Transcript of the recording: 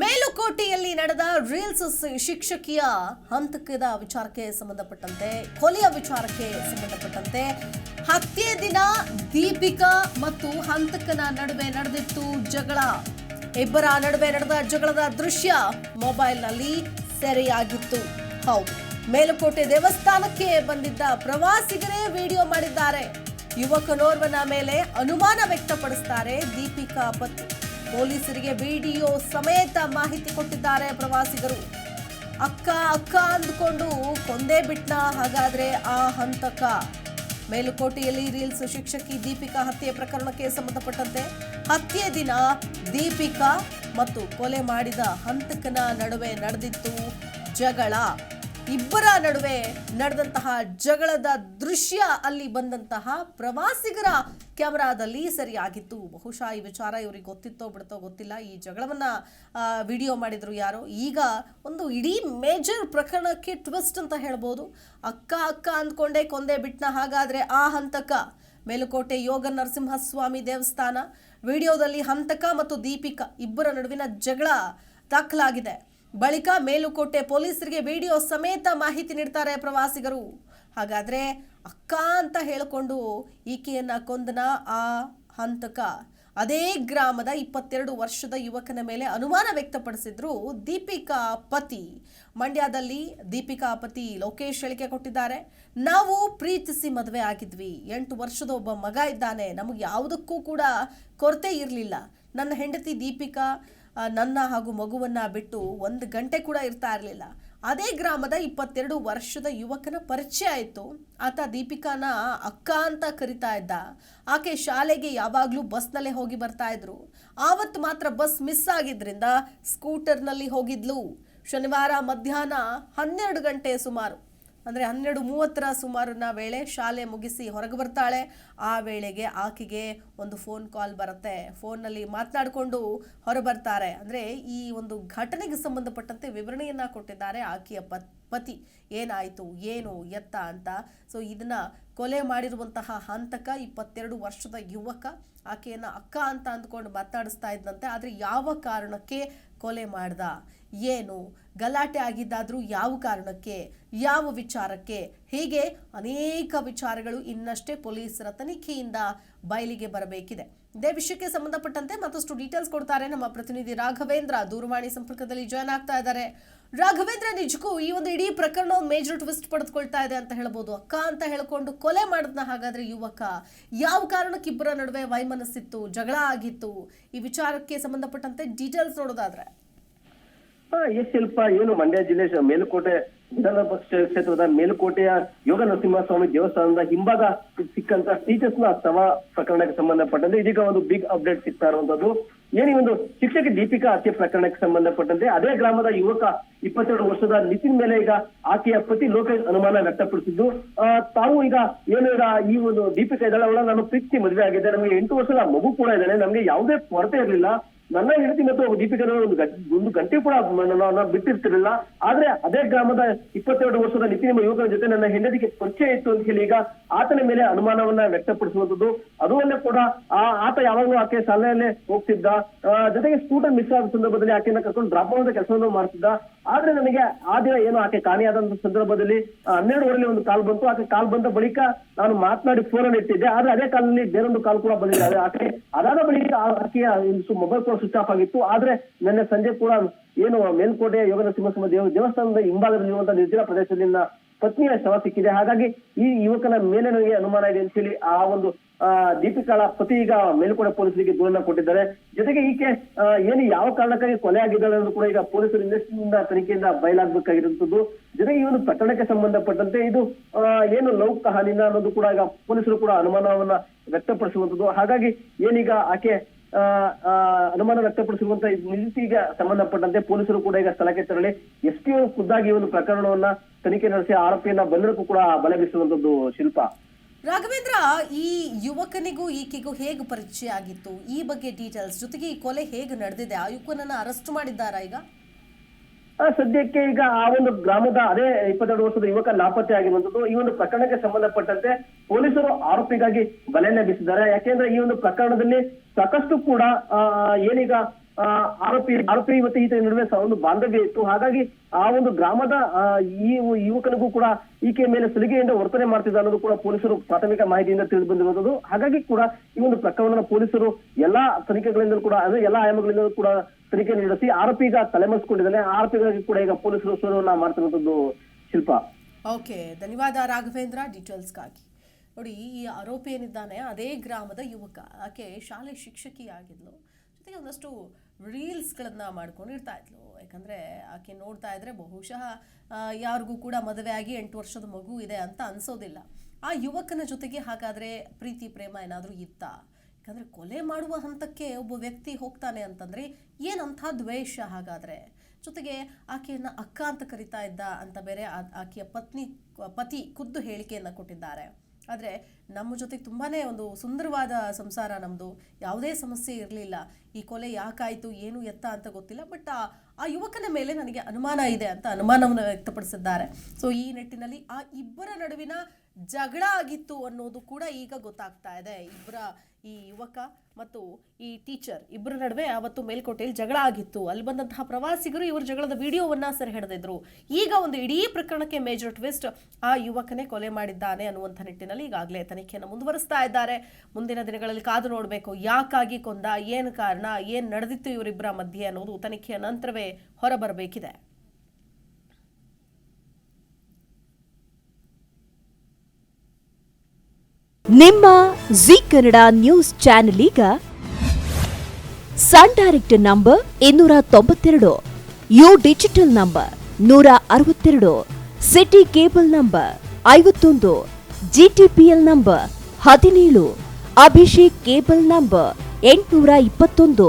ಮೇಲುಕೋಟೆಯಲ್ಲಿ ನಡೆದ ರೀಲ್ಸ್ ಶಿಕ್ಷಕಿಯ ಹಂತಕದ ವಿಚಾರಕ್ಕೆ ಸಂಬಂಧಪಟ್ಟಂತೆ, ಕೊಲೆಯ ವಿಚಾರಕ್ಕೆ ಸಂಬಂಧಪಟ್ಟಂತೆ ಹತ್ಯೆ ದಿನ ದೀಪಿಕಾ ಮತ್ತು ಹಂತಕನ ನಡುವೆ ನಡೆದಿತ್ತು ಜಗಳ. ಇಬ್ಬರ ನಡುವೆ ನಡೆದ ಜಗಳದ ದೃಶ್ಯ ಮೊಬೈಲ್ನಲ್ಲಿ ಸೆರೆಯಾಗಿತ್ತು. ಹೌದು, ಮೇಲುಕೋಟೆ ದೇವಸ್ಥಾನಕ್ಕೆ ಬಂದಿದ್ದ ಪ್ರವಾಸಿಗರೇ ವಿಡಿಯೋ ಮಾಡಿದ್ದಾರೆ. ಯುವಕನೋರ್ವನ ಮೇಲೆ ಅನುಮಾನ ವ್ಯಕ್ತಪಡಿಸ್ತಾರೆ ದೀಪಿಕಾ ಪತಿ ಪೊಲೀಸರಿಗೆ ವಿಡಿಯೋ ಸಮೇತ ಮಾಹಿತಿ ಕೊಟ್ಟಿದ್ದಾರೆ ಪ್ರವಾಸಿಗರು. ಅಕ್ಕ ಅಕ್ಕ ಅಂದ್ಕೊಂಡು ಕೊಂದೇ ಬಿಟ್ನ ಹಾಗಾದ್ರೆ ಆ ಹಂತಕ. ಮೇಲುಕೋಟೆಯಲ್ಲಿ ರೀಲ್ಸ್ ಶಿಕ್ಷಕಿ ದೀಪಿಕಾ ಹತ್ಯೆ ಪ್ರಕರಣಕ್ಕೆ ಸಂಬಂಧಪಟ್ಟಂತೆ ಹತ್ಯೆ ದಿನ ದೀಪಿಕಾ ಮತ್ತು ಕೊಲೆ ಮಾಡಿದ ಹಂತಕನ ನಡುವೆ ನಡೆದಿತ್ತು ಜಗಳ. ಇಬ್ಬರ ನಡುವೆ ನಡೆದಂತಹ ಜಗಳದ ದೃಶ್ಯ ಅಲ್ಲಿ ಬಂದಂತಹ ಪ್ರವಾಸಿಗರ ಕ್ಯಾಮರಾದಲ್ಲಿ ಸರಿಯಾಗಿತ್ತು. ಬಹುಶಃ ಈ ವಿಚಾರ ಇವರಿಗೆ ಗೊತ್ತಿತ್ತೋ ಬಿಡ್ತೋ ಗೊತ್ತಿಲ್ಲ. ಈ ಜಗಳವನ್ನ ವಿಡಿಯೋ ಮಾಡಿದ್ರು ಯಾರೋ. ಈಗ ಒಂದು ಇಡೀ ಮೇಜರ್ ಪ್ರಕರಣಕ್ಕೆ ಟ್ವಿಸ್ಟ್ ಅಂತ ಹೇಳ್ಬೋದು. ಅಕ್ಕ ಅಕ್ಕ ಅಂದ್ಕೊಂಡೆ ಕೊಂದೆ ಬಿಟ್ನ ಹಾಗಾದ್ರೆ ಆ ಹಂತಕ. ಮೇಲುಕೋಟೆ ಯೋಗ ನರಸಿಂಹಸ್ವಾಮಿ ದೇವಸ್ಥಾನ, ವಿಡಿಯೋದಲ್ಲಿ ಹಂತಕ ಮತ್ತು ದೀಪಿಕಾ ಇಬ್ಬರ ನಡುವಿನ ಜಗಳ ದಾಖಲಾಗಿದೆ. ಬಳಿಕ ಮೇಲುಕೋಟೆ ಪೊಲೀಸರಿಗೆ ವಿಡಿಯೋ ಸಮೇತ ಮಾಹಿತಿ ನೀಡ್ತಾರೆ ಪ್ರವಾಸಿಗರು. ಹಾಗಾದ್ರೆ ಅಕ್ಕ ಅಂತ ಹೇಳಿಕೊಂಡು ಈಕೆಯನ್ನ ಕೊಂದನ ಆ ಹಂತಕ ಅದೇ ಗ್ರಾಮದ ಇಪ್ಪತ್ತೆರಡು ವರ್ಷದ ಯುವಕನ ಮೇಲೆ ಅನುಮಾನ ವ್ಯಕ್ತಪಡಿಸಿದ್ರು ದೀಪಿಕಾ ಪತಿ. ಮಂಡ್ಯದಲ್ಲಿ ದೀಪಿಕಾ ಪತಿ ಲೋಕೇಶ್ ಹೇಳಿಕೆ ಕೊಟ್ಟಿದ್ದಾರೆ. ನಾವು ಪ್ರೀತಿಸಿ ಮದುವೆ ಆಗಿದ್ವಿ. ಎಂಟು ವರ್ಷದ ಒಬ್ಬ ಮಗ ಇದ್ದಾನೆ. ನಮಗೆ ಯಾವುದಕ್ಕೂ ಕೂಡ ಕೊರತೆ ಇರಲಿಲ್ಲ. ನನ್ನ ಹೆಂಡತಿ ದೀಪಿಕಾ ನನ್ನ ಹಾಗೂ ಮಗುವನ್ನ ಬಿಟ್ಟು ಒಂದು ಗಂಟೆ ಕೂಡ ಇರ್ತಾ ಇರಲಿಲ್ಲ. ಅದೇ ಗ್ರಾಮದ ಇಪ್ಪತ್ತೆರಡು ವರ್ಷದ ಯುವಕನ ಪರಿಚಯ ಆಯಿತು. ಆತ ದೀಪಿಕಾನ ಅಕ್ಕ ಅಂತ ಕರಿತಾ ಇದ್ದ. ಆಕೆ ಶಾಲೆಗೆ ಯಾವಾಗಲೂ ಬಸ್ನಲ್ಲೇ ಹೋಗಿ ಬರ್ತಾ ಇದ್ರು. ಆವತ್ತು ಮಾತ್ರ ಬಸ್ ಮಿಸ್ ಆಗಿದ್ರಿಂದ ಸ್ಕೂಟರ್ನಲ್ಲಿ ಹೋಗಿದ್ಲು. ಶನಿವಾರ ಮಧ್ಯಾಹ್ನ ಹನ್ನೆರಡು ಗಂಟೆ ಸುಮಾರು. ಅಂದರೆ ಹನ್ನೆರಡು ಮೂವತ್ತರ ಸುಮಾರಿನ ವೇಳೆ ಶಾಲೆ ಮುಗಿಸಿ ಹೊರಗೆ ಬರ್ತಾಳೆ. ಆ ವೇಳೆಗೆ ಆಕೆಗೆ ಒಂದು ಫೋನ್ ಕಾಲ್ ಬರುತ್ತೆ. ಫೋನ್ನಲ್ಲಿ ಮಾತನಾಡಿಕೊಂಡು ಹೊರಬರ್ತಾರೆ. ಅಂದರೆ ಈ ಒಂದು ಘಟನೆಗೆ ಸಂಬಂಧಪಟ್ಟಂತೆ ವಿವರಣೆಯನ್ನು ಕೊಟ್ಟಿದ್ದಾರೆ ಆಕೆಯ ಪತ್, ಪತಿ. ಏನಾಯಿತು? ಏನು? ಎತ್ತ ಅಂತ. ಸೊ ಇದನ್ನು ಕೊಲೆ ಮಾಡಿರುವಂತಹ ಹಂತಕ ಇಪ್ಪತ್ತೆರಡು ವರ್ಷದ ಯುವಕ ಆಕೆಯನ್ನು ಅಕ್ಕ ಅಂತ ಅಂದ್ಕೊಂಡು ಮಾತಾಡಿಸ್ತಾ ಇದ್ದಂತೆ ಆದರೆ ಯಾವ ಕಾರಣಕ್ಕೆ ಕೊಲೆ ಮಾಡ್ದ? ಏನು? ಗಲಾಟೆ ಆಗಿದ್ದಾದರೂ ಯಾವ ಕಾರಣಕ್ಕೆ, ಯಾವ ವಿಚಾರಕ್ಕೆ, ಹೀಗೆ ಅನೇಕ ವಿಚಾರಗಳು ಇನ್ನಷ್ಟೇ ಪೊಲೀಸರ ತನಿಖೆಯಿಂದ ಬಯಲಿಗೆ ಬರಬೇಕಿದೆ. ಇದೇ ವಿಷಯಕ್ಕೆ ಸಂಬಂಧಪಟ್ಟಂತೆ ಮತ್ತಷ್ಟು ಡೀಟೇಲ್ಸ್ ಕೊಡ್ತಾರೆ ನಮ್ಮ ಪ್ರತಿನಿಧಿ ರಾಘವೇಂದ್ರ. ದೂರವಾಣಿ ಸಂಪರ್ಕದಲ್ಲಿ ಜಾಯ್ನ್ ಆಗ್ತಾ ಇದ್ದಾರೆ. ರಾಘವೇಂದ್ರ, ನಿಜಕ್ಕೂ ಈ ಒಂದು ಇಡೀ ಪ್ರಕರಣ ಒಂದು ಮೇಜರ್ ಟ್ವಿಸ್ಟ್ ಪಡೆದುಕೊಳ್ತಾ ಇದೆ ಅಂತ ಹೇಳ್ಬೋದು. ಅಕ್ಕ ಅಂತ ಹೇಳ್ಕೊಂಡು ಕೊಲೆ ಮಾಡಿದ್ನ ಹಾಗಾದ್ರೆ ಯುವಕ, ಯಾವ ಕಾರಣಕ್ಕೆ ಇಬ್ಬರ ನಡುವೆ ವೈಮನಸ್ಸಿತ್ತು, ಜಗಳ ಆಗಿತ್ತು? ಈ ವಿಚಾರಕ್ಕೆ ಸಂಬಂಧಪಟ್ಟಂತೆ ಡೀಟೇಲ್ಸ್ ನೋಡೋದಾದ್ರೆ. ಹಾ, ಎಸ್ ಏನು ಮಂಡ್ಯ ಜಿಲ್ಲೆ ಮೇಲುಕೋಟೆ ವಿಧಾನಸಭಾ ಕ್ಷೇತ್ರದ ಮೇಲುಕೋಟೆಯ ಯೋಗ ನರಸಿಂಹಸ್ವಾಮಿ ದೇವಸ್ಥಾನದ ಹಿಂಭಾಗ ಸಿಕ್ಕಂತ ಟೀಚರ್ಸ್ನ ಶವ ಪ್ರಕರಣಕ್ಕೆ ಸಂಬಂಧಪಟ್ಟಂತೆ ಇದೀಗ ಒಂದು ಬಿಗ್ ಅಪ್ಡೇಟ್ ಸಿಗ್ತಾ ಇರುವಂತದ್ದು. ಏನೇ ಒಂದು ಶಿಕ್ಷಕಿ ದೀಪಿಕಾ ಹತ್ಯೆ ಪ್ರಕರಣಕ್ಕೆ ಸಂಬಂಧಪಟ್ಟಂತೆ ಅದೇ ಗ್ರಾಮದ ಯುವಕ ಇಪ್ಪತ್ತೆರಡು ವರ್ಷದ ನಿತಿನ್ ಮೇಲೆ ಈಗ ಆಕೆಯ ಪತಿ ಲೋಕೇಶ್ ಅನುಮಾನ ವ್ಯಕ್ತಪಡಿಸಿದ್ದು. ತಾವು ಈಗ ಏನು ಈಗ ಈ ಒಂದು ದೀಪಿಕಾ ಇದ್ದಾಳೆ ಅವಳ ನಾನು ಪ್ರೀತಿ ಮದುವೆ ಆಗಿದೆ ನಮಗೆ ಎಂಟು ವರ್ಷದ ಮಗು ಕೂಡ ಇದ್ದಾನೆ ನಮಗೆ ಯಾವುದೇ ಕೊರತೆ ಇರಲಿಲ್ಲ. ನನ್ನ ಹೆಂಡತಿ ಮತ್ತು ದೀಪಿಕನ ಒಂದು ಒಂದು ಗಂಟೆ ಕೂಡ ನಾನು ಬಿಟ್ಟಿರ್ತಿರ್ಲಿಲ್ಲ. ಆದ್ರೆ ಅದೇ ಗ್ರಾಮದ ಇಪ್ಪತ್ತೆರಡು ವರ್ಷದ ನಿತಿನ್ ನಿಮ್ಮ ಯುವಕನ ಜೊತೆ ನನ್ನ ಹೆಂಡತಿಗೆ ಪರಿಚಯ ಇತ್ತು ಅಂತ ಹೇಳಿ ಈಗ ಆತನ ಮೇಲೆ ಅನುಮಾನವನ್ನ ವ್ಯಕ್ತಪಡಿಸುವಂತದ್ದು ಅದು ಅಲ್ಲೇ ಕೂಡ ಆ ಆತ ಯಾವಾಗಲೂ ಆಕೆ ಶಾಲೆಯಲ್ಲೇ ಹೋಗ್ತಿದ್ದ. ಜೊತೆಗೆ ಸ್ಕೂಟರ್ ಮಿಸ್ ಆದ ಸಂದರ್ಭದಲ್ಲಿ ಆಕೆಯನ್ನ ಕರ್ಕೊಂಡು ಡ್ರಾಪ್ ಮಾಡುವಂತ ಕೆಲಸವನ್ನು ಮಾಡ್ತಿದ್ದ. ಆದ್ರೆ ನನಗೆ ಆ ದಿನ ಏನು ಆಕೆ ಕಾಣೆಯಾದಂತ ಸಂದರ್ಭದಲ್ಲಿ ಆ, ಹನ್ನೆರಡುವರೆಲಿ ಒಂದು ಕಾಲ್ ಬಂತು. ಆಕೆ ಕಾಲ್ ಬಂದ ಬಳಿಕ ನಾನು ಮಾತನಾಡಿ ಫೋನ್ ಅನ್ನು ಇಟ್ಟಿದ್ದೆ. ಆದ್ರೆ ಅದೇ ಕಾಲದಲ್ಲಿ ಬೇರೊಂದು ಕಾಲ್ ಕೂಡ ಬಂದಿಲ್ಲ. ಆಕೆ ಅದಾದ ಬಳಿಕ ಆಕೆಯ ಮೊಬೈಲ್ ಕೂಡ ಸ್ವಿಚ್ ಆಫ್ ಆಗಿತ್ತು ಆದ್ರೆ ನಿನ್ನೆ ಸಂಜೆ ಕೂಡ ಏನು ಮೇಲ್ಕೋಟೆ ಯೋಗ ನರಸಿಂಹಸ್ವಾಮಿ ದೇವ ದೇವಸ್ಥಾನದ ಹಿಂಭಾಗದಲ್ಲಿರುವಂತಹ ನಿರ್ಜನ ಪ್ರದೇಶದಿಂದ ಪತ್ನಿಯ ಶವ ಸಿಕ್ಕಿದೆ. ಹಾಗಾಗಿ ಈ ಯುವಕನ ಮೇಲೆ ನನಗೆ ಅನುಮಾನ ಇದೆ ಅಂತ ಹೇಳಿ ಆ ಒಂದು ದೀಪಿಕಾಳ ಪತಿ ಈಗ ಮೇಲುಕೋಟೆ ಪೊಲೀಸರಿಗೆ ದೂರನ್ನ ಕೊಟ್ಟಿದ್ದಾರೆ. ಜೊತೆಗೆ ಈಕೆ ಏನು ಯಾವ ಕಾರಣಕ್ಕಾಗಿ ಕೊಲೆ ಆಗಿದ್ದಾಳೆ ಅನ್ನೋದು ಕೂಡ ಈಗ ಪೊಲೀಸರು ಇನ್ನಷ್ಟಿಂದ ತನಿಖೆಯಿಂದ ಬಯಲಾಗಬೇಕಾಗಿರುವಂತದ್ದು. ಜೊತೆಗೆ ಈ ಒಂದು ಪ್ರಕರಣಕ್ಕೆ ಸಂಬಂಧಪಟ್ಟಂತೆ ಇದು ಏನು ಲೌಕಿಕ ಹಾನಿನ ಅನ್ನೋದು ಕೂಡ ಈಗ ಪೊಲೀಸರು ಕೂಡ ಅನುಮಾನವನ್ನ ವ್ಯಕ್ತಪಡಿಸುವಂತದ್ದು. ಹಾಗಾಗಿ ಏನೀಗ ಆಕೆ ಅನುಮಾನ ವ್ಯಕ್ತಪಡಿಸಿರುವಂತಹ ನಿಜಕ್ಕೆ ಸಂಬಂಧಪಟ್ಟಂತೆ ಪೊಲೀಸರು ಕೂಡ ಈಗ ಸ್ಥಳಕ್ಕೆ ತೆರಳಿ ಎಸ್ ಪಿ ಖುದ್ದಾಗಿ ಒಂದು ಪ್ರಕರಣವನ್ನ ತನಿಖೆ ನಡೆಸಿ ಆರೋಪಿಯನ್ನ ಬಂಧನಕ್ಕೂ ಕೂಡ ಬಲ ಬೀಸುವಂತದ್ದು ಶಿಲ್ಪ. ರಾಘವೇಂದ್ರ, ಈ ಯುವಕನಿಗೂ ಈಕೆಗೂ ಹೇಗೆ ಪರಿಚಯ ಆಗಿತ್ತು? ಈ ಬಗ್ಗೆ ಡೀಟೇಲ್ಸ್ ಜೊತೆಗೆ ಈ ಕೊಲೆ ಹೇಗೆ ನಡೆದಿದೆ? ಆ ಯುವಕನನ್ನ ಅರೆಸ್ಟ್ ಮಾಡಿದ್ದಾರಾ ಈಗ? ಸದ್ಯಕ್ಕೆ ಈಗ ಆ ಒಂದು ಗ್ರಾಮದ ಅದೇ ಇಪ್ಪತ್ತೆರಡು ವರ್ಷದ ಯುವಕ ನಾಪತ್ತೆ ಆಗಿರುವಂತದ್ದು ಈ ಒಂದು ಪ್ರಕರಣಕ್ಕೆ ಸಂಬಂಧಪಟ್ಟಂತೆ ಪೊಲೀಸರು ಆರೋಪಿಗಾಗಿ ಬಲೆಯನ್ನ ಬೀಸಿದ್ದಾರೆ ಯಾಕೆಂದ್ರೆ ಈ ಒಂದು ಪ್ರಕರಣದಲ್ಲಿ ಸಾಕಷ್ಟು ಕೂಡ ಆ, ಏನೀಗ ಆ, ಆರೋಪಿ ಆರೋಪಿ ಮತ್ತೆ ಈತ ನಡುವೆ ಒಂದು ಬಾಂಧವ್ಯ ಇತ್ತು. ಹಾಗಾಗಿ ಆ ಒಂದು ಗ್ರಾಮದ ಈ ಯುವಕನಿಗೂ ಕೂಡ ಈಕೆಯ ಮೇಲೆ ಸುಲಿಗೆಯಿಂದ ವರ್ತನೆ ಮಾಡ್ತಿದ್ದ ಅನ್ನೋದು ಕೂಡ ಪೊಲೀಸರು ಪ್ರಾಥಮಿಕ ಮಾಹಿತಿಯಿಂದ ತಿಳಿದು ಬಂದಿರುವುದು ಹಾಗಾಗಿ ಕೂಡ ಈ ಒಂದು ಪ್ರಕರಣವನ್ನು ಪೊಲೀಸರು ಎಲ್ಲಾ ತನಿಖೆಗಳಿಂದಲೂ ಕೂಡ, ಅಂದ್ರೆ ಎಲ್ಲಾ ಆಯಾಮಗಳಿಂದಲೂ ಕೂಡ ತನಿಖೆ ನಡೆಸಿ ಆರೋಪಿ ಈಗ ತಲೆಮರೆಸಿಕೊಂಡಿದ್ದಾನೆ. ಆರೋಪಿಗಾಗಿ ಕೂಡ ಈಗ ಪೊಲೀಸರು ಶೋಧವನ್ನ ಮಾಡ್ತಿರುವಂತದ್ದು ಶಿಲ್ಪ. ಓಕೆ, ಧನ್ಯವಾದ ರಾಘವೇಂದ್ರ, ಡೀಟೇಲ್ಸ್ಗಾಗಿ. ನೋಡಿ, ಈ ಆರೋಪಿ ಏನಿದ್ದಾನೆ, ಅದೇ ಗ್ರಾಮದ ಯುವಕ. ಆಕೆ ಶಾಲೆ ಶಿಕ್ಷಕಿಯಾಗಿದ್ಲು. ಜೊತೆಗೆ ಒಂದಷ್ಟು ರೀಲ್ಸ್ಗಳನ್ನು ಮಾಡ್ಕೊಂಡಿರ್ತಾ ಇದ್ಲು. ಯಾಕಂದರೆ ಆಕೆ ನೋಡ್ತಾ ಇದ್ರೆ ಬಹುಶಃ ಯಾರಿಗೂ ಕೂಡ ಮದುವೆ ಆಗಿ ಎಂಟು ವರ್ಷದ ಮಗು ಇದೆ ಅಂತ ಅನ್ಸೋದಿಲ್ಲ. ಆ ಯುವಕನ ಜೊತೆಗೆ ಹಾಗಾದರೆ ಪ್ರೀತಿ, ಪ್ರೇಮ ಏನಾದರೂ ಇತ್ತಾ? ಯಾಕಂದರೆ ಕೊಲೆ ಮಾಡುವ ಹಂತಕ್ಕೆ ಒಬ್ಬ ವ್ಯಕ್ತಿ ಹೋಗ್ತಾನೆ ಅಂತಂದರೆ ಏನಂಥ ದ್ವೇಷ ಹಾಗಾದರೆ? ಜೊತೆಗೆ ಆಕೆಯನ್ನು ಅಕ್ಕ ಅಂತ ಕರಿತಾ ಇದ್ದ ಅಂತ ಬೇರೆ ಆಕೆಯ ಪತ್ನಿ, ಪತಿ ಖುದ್ದು ಹೇಳಿಕೆಯನ್ನು ಕೊಟ್ಟಿದ್ದಾರೆ. ಆದರೆ ನಮ್ಮ ಜೊತೆಗೆ ತುಂಬಾ ಒಂದು ಸುಂದರವಾದ ಸಂಸಾರ ನಮ್ಮದು ಯಾವುದೇ ಸಮಸ್ಯೆ ಇರಲಿಲ್ಲ. ಈ ಕೊಲೆ ಯಾಕಾಯಿತು, ಏನು ಎತ್ತ ಅಂತ ಗೊತ್ತಿಲ್ಲ. ಬಟ್ ಆ ಯುವಕನ ಮೇಲೆ ನನಗೆ ಅನುಮಾನ ಇದೆ ಅಂತ ಅನುಮಾನವನ್ನು ವ್ಯಕ್ತಪಡಿಸಿದ್ದಾರೆ. ಸೊ ಈ ನಿಟ್ಟಿನಲ್ಲಿ ಆ ಇಬ್ಬರ ನಡುವಿನ ಜಗಳ ಆಗಿತ್ತು ಅನ್ನೋದು ಕೂಡ ಈಗ ಗೊತ್ತಾಗ್ತಾ ಇದೆ. ಇಬ್ಬರ ಈ ಯುವಕ ಮತ್ತು ಈ ಟೀಚರ್ ಇಬ್ಬರ ನಡುವೆ ಅವತ್ತು ಮೇಲ್ಕೋಟೆಯಲ್ಲಿ ಜಗಳ ಆಗಿತ್ತು. ಅಲ್ಲಿ ಬಂದಂತಹ ಪ್ರವಾಸಿಗರು ಇವರ ಜಗಳದ ವಿಡಿಯೋವನ್ನ ಸೆರೆ ಹಿಡಿದಿದ್ರು. ಈಗ ಒಂದು ಇಡೀ ಪ್ರಕರಣಕ್ಕೆ ಮೇಜರ್ ಟ್ವಿಸ್ಟ್ ಆ ಯುವಕನೇ ಕೊಲೆ ಮಾಡಿದ್ದಾನೆ ಅನ್ನುವಂಥ ನಿಟ್ಟಿನಲ್ಲಿ ಈಗಾಗಲೇ ತನಿಖೆಯನ್ನು ಮುಂದುವರಿಸ್ತಾ ಇದ್ದಾರೆ. ಮುಂದಿನ ದಿನಗಳಲ್ಲಿ ಕಾದು ನೋಡಬೇಕು ಯಾಕಾಗಿ ಕೊಂದ, ಏನು ಕಾರಣ, ಏನು ನಡೆದಿತ್ತು ಇವರಿಬ್ಬರ ಮಧ್ಯೆ ಅನ್ನೋದು ತನಿಖೆಯ ನಂತರವೇ ಹೊರಬರಬೇಕಿದೆ. ನಿಮ್ಮ ಜಿ ಕನ್ನಡ ನ್ಯೂಸ್ ಚಾನೆಲ್ ಈಗ ಸನ್ ಡೈರೆಕ್ಟ್ ನಂಬರ್ ಇನ್ನೂರ ತೊಂಬತ್ತೆರಡು ಯು ಡಿಜಿಟಲ್ ನಂಬರ್ ನೂರ ಅರವತ್ತೆರಡು ಸಿಟಿ ಕೇಬಲ್ ನಂಬರ್ ಐವತ್ತೊಂದು, ಜಿಟಿಪಿಎಲ್ ನಂಬರ್ ಹದಿನೇಳು, ಅಭಿಷೇಕ್ ಕೇಬಲ್ ನಂಬರ್ ಎಂಟುನೂರ ಇಪ್ಪತ್ತೊಂದು